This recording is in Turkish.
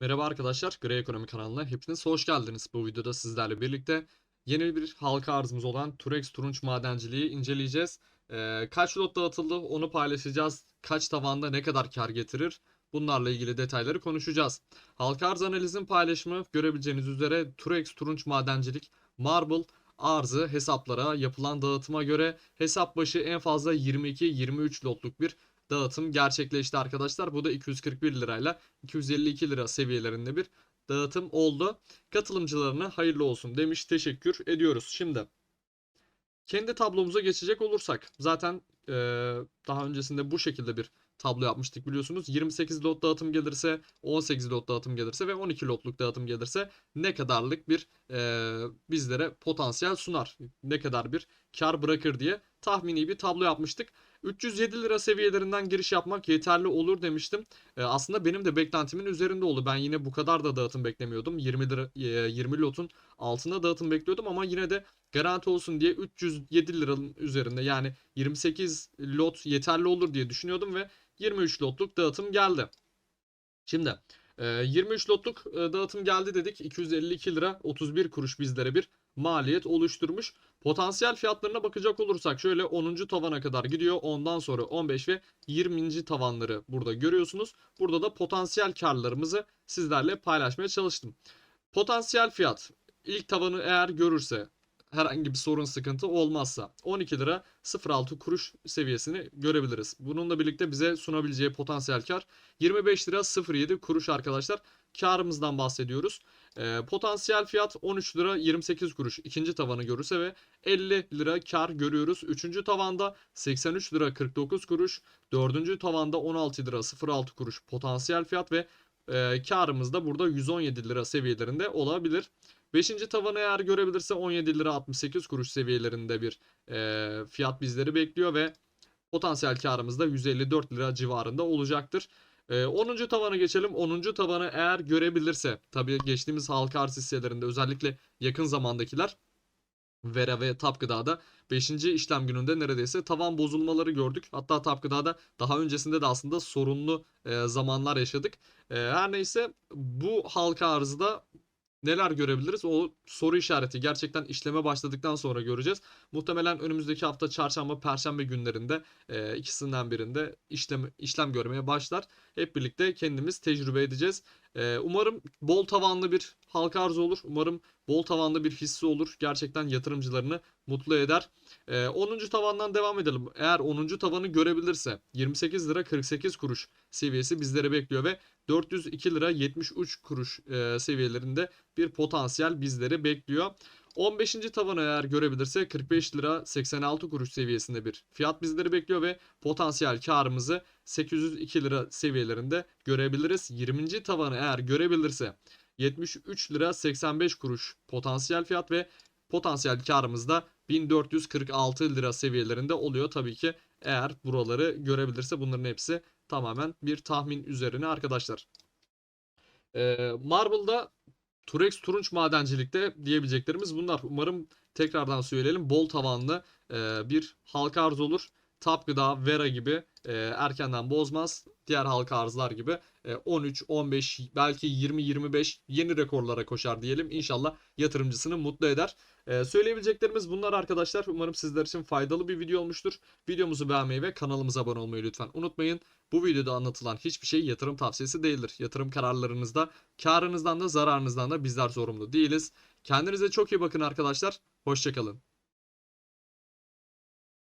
Merhaba arkadaşlar, Grey Ekonomi kanalına hepiniz hoş geldiniz. Bu videoda sizlerle birlikte yeni bir halka arzımız olan Turex Turunç Madenciliği inceleyeceğiz. Ee, kaç lot dağıtıldı onu paylaşacağız. Kaç tavanda ne kadar kar getirir? Bunlarla ilgili detayları konuşacağız. Halka arz analizin paylaşımı görebileceğiniz üzere Turex Turunç Madencilik Marble arzı hesaplara yapılan dağıtıma göre hesap başı en fazla 22-23 lotluk bir dağıtım gerçekleşti arkadaşlar. Bu da 241 lirayla 252 lira seviyelerinde bir dağıtım oldu. Katılımcılarına hayırlı olsun demiş. Teşekkür ediyoruz. Şimdi kendi tablomuza geçecek olursak zaten e, daha öncesinde bu şekilde bir tablo yapmıştık biliyorsunuz. 28 lot dağıtım gelirse, 18 lot dağıtım gelirse ve 12 lotluk dağıtım gelirse ne kadarlık bir e, bizlere potansiyel sunar. Ne kadar bir kar bırakır diye tahmini bir tablo yapmıştık. 307 lira seviyelerinden giriş yapmak yeterli olur demiştim. E, aslında benim de beklentimin üzerinde oldu. Ben yine bu kadar da dağıtım beklemiyordum. 20 lira e, 20 lotun altında dağıtım bekliyordum ama yine de garanti olsun diye 307 liranın üzerinde yani 28 lot yeterli olur diye düşünüyordum ve 23 lotluk dağıtım geldi. Şimdi e, 23 lotluk e, dağıtım geldi dedik. 252 lira 31 kuruş bizlere bir maliyet oluşturmuş. Potansiyel fiyatlarına bakacak olursak şöyle 10. tavana kadar gidiyor. Ondan sonra 15 ve 20. tavanları burada görüyorsunuz. Burada da potansiyel karlarımızı sizlerle paylaşmaya çalıştım. Potansiyel fiyat ilk tavanı eğer görürse herhangi bir sorun sıkıntı olmazsa 12 lira 06 kuruş seviyesini görebiliriz. Bununla birlikte bize sunabileceği potansiyel kar 25 lira 07 kuruş arkadaşlar. Karımızdan bahsediyoruz. Ee, potansiyel fiyat 13 lira 28 kuruş ikinci tavanı görürse ve 50 lira kar görüyoruz. Üçüncü tavanda 83 lira 49 kuruş. Dördüncü tavanda 16 lira 06 kuruş potansiyel fiyat ve e, karımız da burada 117 lira seviyelerinde olabilir. Beşinci tavanı eğer görebilirse 17 lira 68 kuruş seviyelerinde bir e, fiyat bizleri bekliyor ve potansiyel karımız da 154 lira civarında olacaktır. E, 10. tavana geçelim. 10. tavanı eğer görebilirse tabii geçtiğimiz halka arz hisselerinde özellikle yakın zamandakiler Vera ve Tap Gıda'da 5. işlem gününde neredeyse tavan bozulmaları gördük. Hatta Tap Gıda'da daha öncesinde de aslında sorunlu e, zamanlar yaşadık. E, her neyse bu halka arzda neler görebiliriz? O soru işareti gerçekten işleme başladıktan sonra göreceğiz. Muhtemelen önümüzdeki hafta çarşamba, perşembe günlerinde e, ikisinden birinde işlem işlem görmeye başlar. Hep birlikte kendimiz tecrübe edeceğiz. E, umarım bol tavanlı bir halka arz olur. Umarım bol tavanlı bir hisse olur. Gerçekten yatırımcılarını mutlu eder. E, 10. tavandan devam edelim. Eğer 10. tavanı görebilirse 28 lira 48 kuruş seviyesi bizlere bekliyor ve 402 lira 73 kuruş e, seviyelerinde bir potansiyel bizleri bekliyor. 15. tavanı eğer görebilirse 45 lira 86 kuruş seviyesinde bir fiyat bizleri bekliyor ve potansiyel karımızı 802 lira seviyelerinde görebiliriz. 20. tavanı eğer görebilirse 73 lira 85 kuruş potansiyel fiyat ve potansiyel karımız da 1446 lira seviyelerinde oluyor tabii ki eğer buraları görebilirse bunların hepsi tamamen bir tahmin üzerine arkadaşlar. Ee, Marble'da Turex Turunç Madencilik'te diyebileceklerimiz bunlar. Umarım tekrardan söyleyelim bol tavanlı e, bir halka arz olur. Tap Gıda, Vera gibi e, erkenden bozmaz. Diğer halka arzlar gibi e, 13, 15 belki 20, 25 yeni rekorlara koşar diyelim. İnşallah yatırımcısını mutlu eder. E, söyleyebileceklerimiz bunlar arkadaşlar. Umarım sizler için faydalı bir video olmuştur. Videomuzu beğenmeyi ve kanalımıza abone olmayı lütfen unutmayın. Bu videoda anlatılan hiçbir şey yatırım tavsiyesi değildir. Yatırım kararlarınızda karınızdan da zararınızdan da bizler sorumlu değiliz. Kendinize çok iyi bakın arkadaşlar. Hoşçakalın.